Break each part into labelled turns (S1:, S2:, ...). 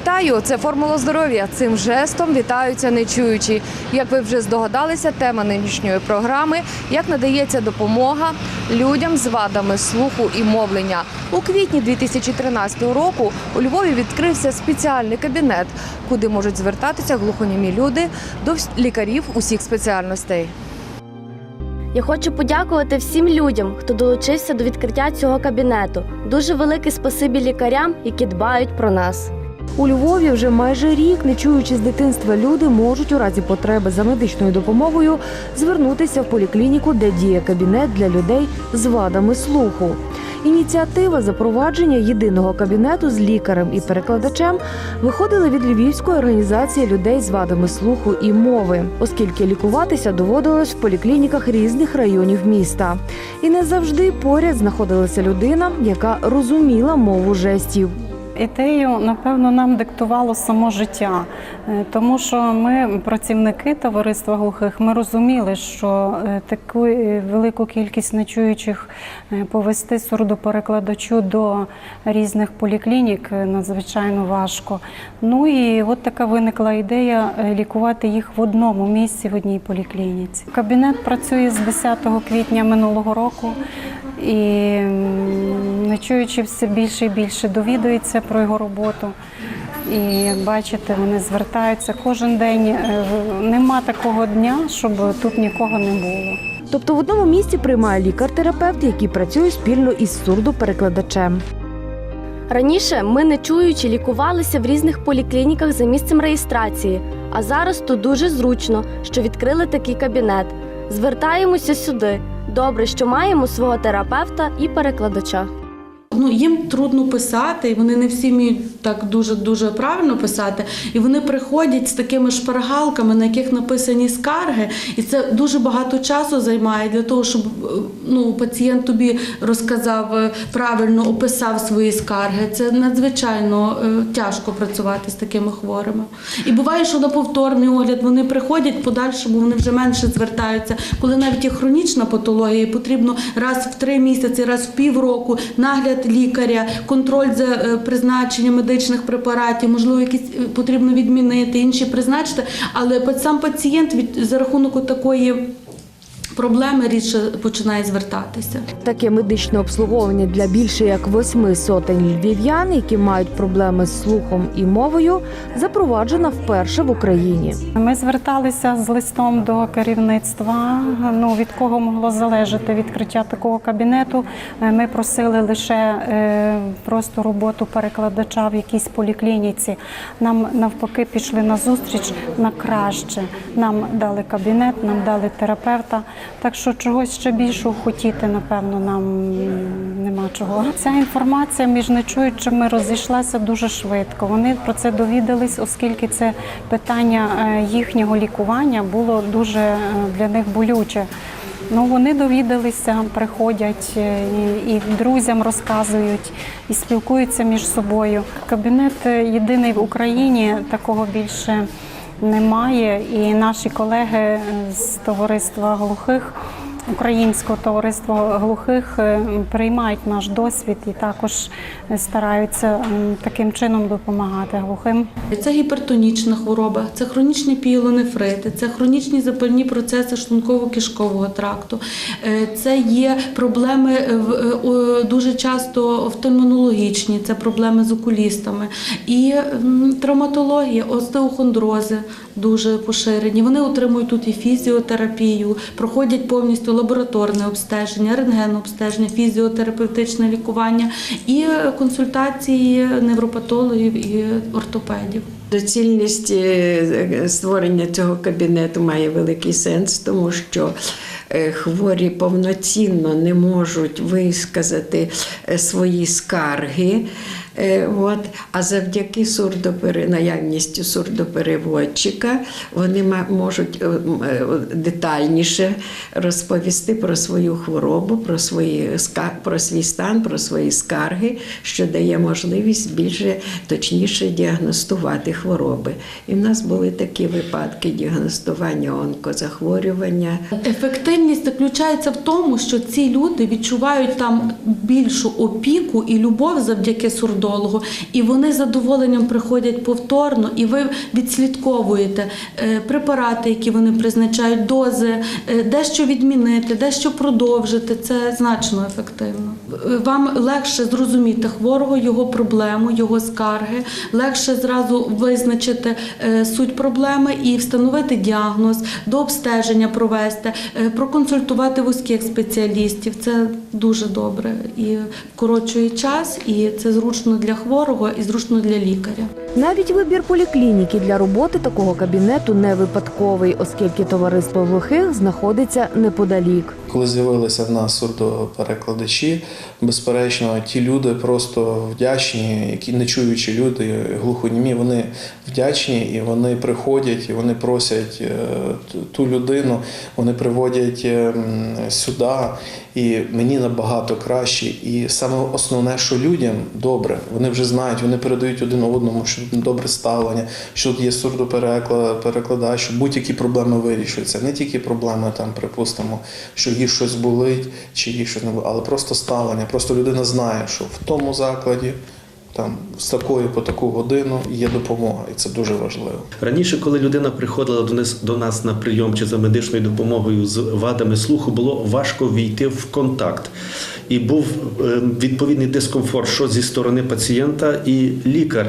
S1: Вітаю! Це формула здоров'я. Цим жестом вітаються нечуючі. Як ви вже здогадалися, тема нинішньої програми як надається допомога людям з вадами слуху і мовлення. У квітні 2013 року у Львові відкрився спеціальний кабінет, куди можуть звертатися глухонімі люди до лікарів усіх спеціальностей.
S2: Я хочу подякувати всім людям, хто долучився до відкриття цього кабінету. Дуже велике спасибі лікарям, які дбають про нас.
S1: У Львові вже майже рік, не чуючи з дитинства, люди можуть у разі потреби за медичною допомогою звернутися в поліклініку, де діє кабінет для людей з вадами слуху. Ініціатива запровадження єдиного кабінету з лікарем і перекладачем виходила від Львівської організації людей з вадами слуху і мови, оскільки лікуватися доводилось в поліклініках різних районів міста. І не завжди поряд знаходилася людина, яка розуміла мову жестів.
S3: Ідею, напевно, нам диктувало само життя, Е, тому що ми, працівники товариства глухих, ми розуміли, що е, таку е, велику кількість нечуючих повести сурдоперекладачу до різних поліклінік надзвичайно важко. Ну і от така виникла ідея лікувати їх в одному місці, в одній поліклініці. Кабінет працює з 10 квітня минулого року. І не чуючи все більше і більше довідується про його роботу. І як бачите, вони звертаються кожен день. Е, Нема такого дня, щоб тут нікого не було.
S1: Тобто в одному місці приймає лікар-терапевт, який працює спільно із сурдоперекладачем.
S2: Раніше ми не чуючи лікувалися в різних поліклініках за місцем реєстрації, а зараз тут дуже зручно, що відкрили такий кабінет. Звертаємося сюди. Добре, що маємо свого терапевта і перекладача.
S4: Ну, їм трудно писати, і вони не всі вміють так дуже дуже правильно писати. І вони приходять з такими шпаргалками, на яких написані скарги, і це дуже багато часу займає для того, щоб е, ну, пацієнт тобі розказав е, правильно, описав свої скарги. Це надзвичайно е, тяжко працювати з такими хворими. І буває, що на повторний огляд вони приходять подальшому, вони вже менше звертаються. Коли навіть є хронічна патологія, потрібно раз в три місяці, раз в півроку нагляд лікаря, контроль за е, призначенням медичних препаратів, можливо, якісь е, потрібно відмінити, інші призначити. Але сам пацієнт від за рахунок такої проблеми рідше починає звертатися.
S1: Таке медичне обслуговування для більше як восьми сотень львів'ян, які мають проблеми з слухом і мовою, запроваджена вперше в Україні.
S3: Ми зверталися з листом до керівництва. Ну від кого могло залежати відкриття такого кабінету. Е, Ми просили лише е, просто роботу перекладача в якійсь поліклініці. Нам навпаки пішли на зустріч на краще. Нам дали кабінет, нам дали терапевта. Так що чогось ще більшого хотіти, напевно, нам нема чого. Ця інформація між нечуючими розійшлася дуже швидко. Вони про це довідались, оскільки це питання е, їхнього лікування було дуже е, для них болюче. Ну вони довідалися, приходять е, і, і друзям розказують, і спілкуються між собою. Кабінет єдиний в Україні такого більше немає. І наші колеги з товариства глухих. Українського товариства глухих е, приймають наш досвід і також стараються таким чином допомагати глухим.
S4: Це гіпертонічна хвороба, це хронічні піелонефрити, це хронічні запальні процеси шлунково-кишкового тракту. Е, Це є проблеми е, дуже часто офтальмонологічні, це проблеми з окулістами. І травматологія, остеохондрози дуже поширені. Вони отримують тут і фізіотерапію, проходять повністю лабораторне обстеження, рентгенобстеження, фізіотерапевтичне лікування і е, консультації невропатологів і ортопедів.
S5: Доцільність е, створення цього кабінету має великий сенс, тому що е, хворі повноцінно не можуть висказати е, свої скарги. Е, От. А завдяки сурдопере, наявністю сурдопереводчика вони можуть е, е, детальніше розповісти про свою хворобу, про, свої, про свій стан, про свої скарги, що дає можливість більше точніше діагностувати хвороби. І в нас були такі випадки діагностування онкозахворювання.
S4: Ефективність заключається в тому, що ці люди відчувають там більшу опіку і любов завдяки сурдологу, і вони з задоволенням приходять повторно, і ви відслідковуєте е, препарати, які вони призначають, дози, е, дещо відмінити, дещо продовжити. Це значно ефективно. Е, Вам легше зрозуміти хворого, його проблему, його скарги, легше зразу визначити суть проблеми і встановити діагноз, до обстеження провести, проконсультувати вузьких спеціалістів. Це дуже добре і вкорочує час, і це зручно для хворого і зручно для лікаря.
S1: Навіть вибір поліклініки для роботи такого кабінету не випадковий, оскільки товариство глухих знаходиться неподалік.
S6: Коли з'явилися в нас сурдоперекладачі, безперечно, ті люди просто вдячні, які не чуючі люди, глухонімі, вони вдячні і вони приходять, і вони просять е, ту- людину, вони приводять е, сюди, і мені набагато краще. І саме основне, що людям добре, вони вже знають, вони передають один одному, що добре ставлення, що є сурдопереклад, перекладач, що будь-які проблеми вирішуються. Не тільки проблеми, там, припустимо, що їй щось болить, чи їй щось не болить, але просто ставлення. Просто людина знає, що в тому закладі. Там з такої по таку годину є допомога, і це дуже важливо.
S7: Раніше, коли людина приходила до нас, до нас на прийом чи за медичною допомогою з вадами слуху, було важко війти в контакт. І був е, відповідний дискомфорт, що зі сторони пацієнта, і лікар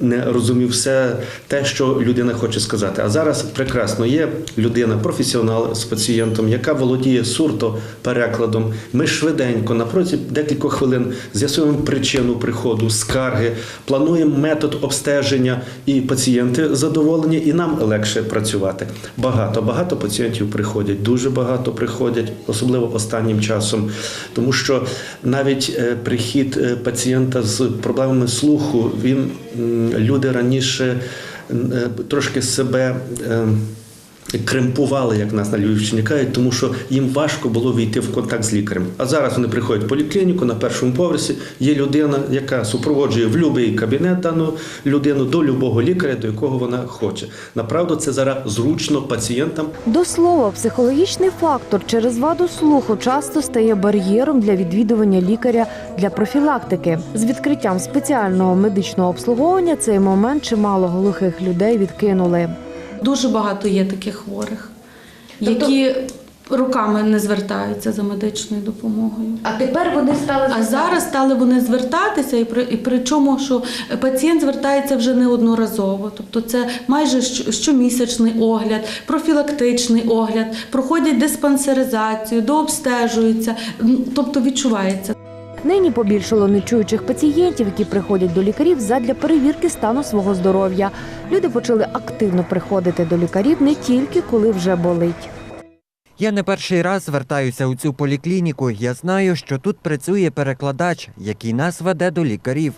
S7: не розумів все те, що людина хоче сказати. А зараз прекрасно є людина, професіонал з пацієнтом, яка володіє сурто перекладом. Ми швиденько на протязі декількох хвилин з'ясуємо причину приходу, скарги, плануємо метод обстеження, і пацієнти задоволені, і нам легше працювати. Багато, багато пацієнтів приходять, дуже багато приходять, особливо останнім часом, тому що навіть е, прихід е, пацієнта з проблемами слуху, він люди раніше е, трошки себе. Кремпували, як нас на Львівщині кажуть, тому що їм важко було війти в контакт з лікарем. А зараз вони приходять в поліклініку на першому поверсі. Є людина, яка супроводжує в будь-який кабінет дану людину до любого лікаря, до якого вона хоче. Направду це зараз зручно пацієнтам.
S1: До слова, психологічний фактор через ваду слуху часто стає бар'єром для відвідування лікаря для профілактики. З відкриттям спеціального медичного обслуговування цей момент чимало глухих людей відкинули.
S4: Дуже багато є таких хворих, які роками не звертаються за медичною допомогою.
S1: А тепер вони стали
S4: А зараз стали вони звертатися, і при і причому, що пацієнт звертається вже неодноразово. Тобто це майже щомісячний огляд, профілактичний огляд, проходять диспансеризацію, дообстежуються, тобто відчувається.
S1: Нині побільшало нечуючих пацієнтів, які приходять до лікарів задля перевірки стану свого здоров'я. Люди почали активно приходити до лікарів не тільки коли вже болить.
S8: Я не перший раз звертаюся у цю поліклініку. Я знаю, що тут працює перекладач, який нас веде до лікарів.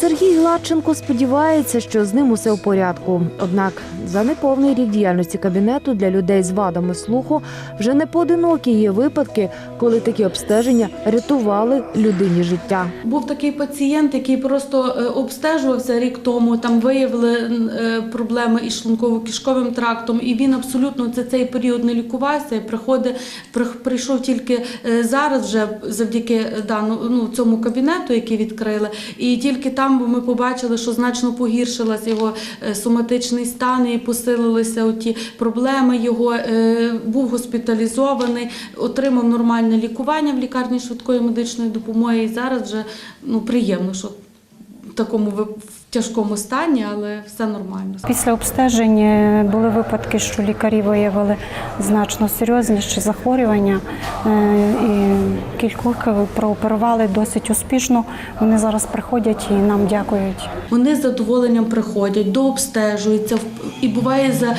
S1: Сергій Гладченко сподівається, що з ним усе в порядку. Однак за неповний рік діяльності кабінету для людей з вадами слуху вже не поодинокі є випадки, коли такі обстеження рятували людині життя.
S4: Був такий пацієнт, який просто е, обстежувався рік тому. Там виявили е, проблеми із шлунково-кишковим трактом, і він абсолютно за цей період не лікувався. Приходить, при- прийшов тільки е, зараз, вже завдяки дану ну, цьому кабінету, який відкрили. І тільки там ми побачили, що значно погіршилась його е, соматичний стан і посилилися ті проблеми. Його е, був госпіталізований, отримав нормальне лікування в лікарні швидкої медичної допомоги. І зараз вже ну приємно, що в такому в тяжкому стані, але все нормально.
S3: Після обстежень е, були випадки, що лікарі виявили значно серйозніші захворювання е, і кількох прооперували досить успішно. Вони зараз приходять і нам дякують.
S4: Вони з задоволенням приходять, дообстежуються. І буває за е,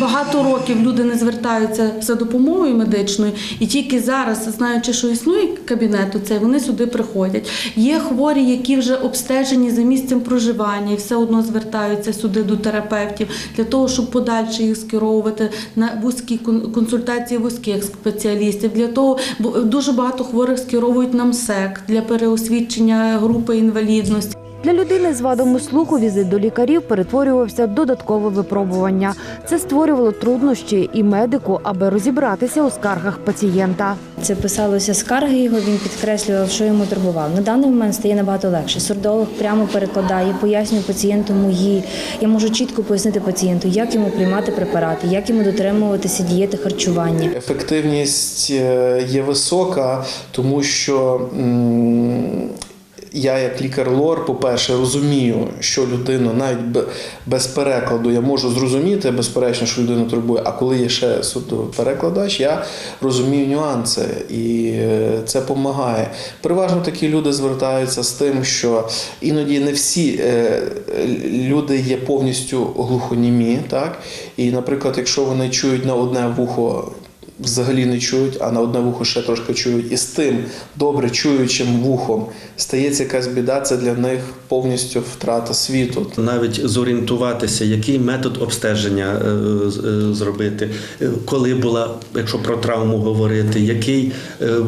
S4: багато років люди не звертаються за допомогою медичною, і тільки зараз, знаючи, що існує кабінет, цей, вони сюди приходять. Є хворі, які вже обстежені за місцем проживання, і все одно звертаються сюди до терапевтів для того, щоб подальше їх скеровувати на вузькі консультації вузьких спеціалістів. Для того бо дуже багато хворих скеровують на МСЕК для переосвідчення групи інвалідності.
S1: Для людини з вадами слуху візит до лікарів перетворювався в додаткове випробування. Це створювало труднощі і медику, аби розібратися у скаргах пацієнта.
S9: Це писалося скарги його, він підкреслював, що йому турбувало. На даний момент стає набагато легше. Сурдолог прямо перекладає, пояснює пацієнту мої. Я можу чітко пояснити пацієнту, як йому приймати препарати, як йому дотримуватися дієти харчування.
S6: Ефективність е, є висока, тому що я, як лікар-лор, по-перше, розумію, що людину навіть без перекладу я можу зрозуміти, безперечно, що людину турбує. А коли є ще судоперекладач, я розумію нюанси, і е, це допомагає. Переважно такі люди звертаються з тим, що іноді не всі е, люди є повністю глухонімі, так? І, наприклад, якщо вони чують на одне вухо взагалі не чують, а на одне вухо ще трошки чують. І з тим добре чуючим вухом стається якась біда, це для них повністю втрата світу.
S7: Навіть зорієнтуватися, який метод обстеження е, е, зробити, е, коли була, якщо про травму говорити, який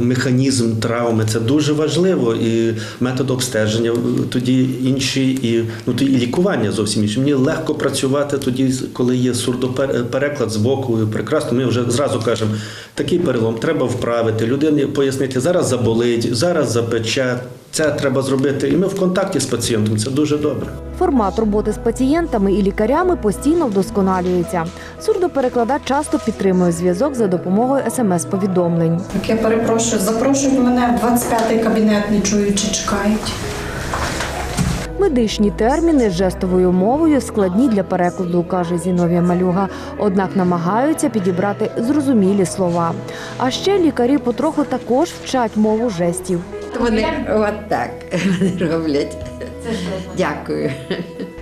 S7: механізм травми це дуже важливо. І метод обстеження тоді інші, і ну тоді і лікування зовсім інше. Мені легко працювати тоді, коли є сурдопереклад з боку. Прекрасно, ми вже зразу кажемо, такий перелом треба вправити, людині пояснити, зараз заболить, зараз запече. Це треба зробити. І ми в контакті з пацієнтом. Це дуже добре.
S1: Формат роботи з пацієнтами і лікарями постійно вдосконалюється. Сурдоперекладач часто підтримує зв'язок за допомогою смс-повідомлень.
S10: Так, я перепрошую, запрошують мене в 25-й кабінет, не чуючи, чекають.
S1: Медичні терміни жестовою мовою складні для перекладу, каже Зіновія Малюга. Однак намагаються підібрати зрозумілі слова. А ще лікарі потроху також вчать мову жестів.
S5: Вони от так роблять. Дякую.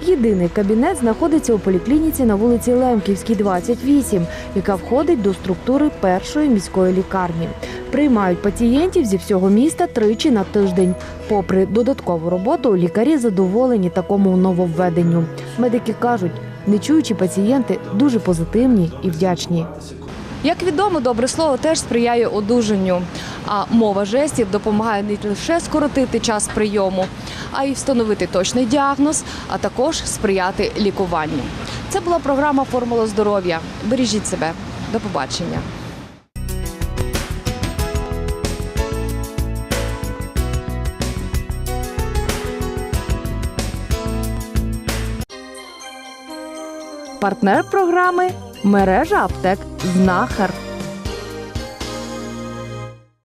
S1: Єдиний кабінет знаходиться у поліклініці на вулиці Лемківській, 28, яка входить до структури першої міської лікарні. Приймають пацієнтів зі всього міста тричі на тиждень. Попри додаткову роботу, лікарі задоволені такому нововведенню. Медики кажуть, нечуючі пацієнти дуже позитивні і вдячні.
S11: Як відомо, добре слово теж сприяє одужанню. А мова жестів допомагає не лише скоротити час прийому, а й встановити точний діагноз, а також сприяти лікуванню. Це була програма Формула здоров'я. Бережіть себе. До побачення.
S1: Партнер програми мережа аптек Знахар.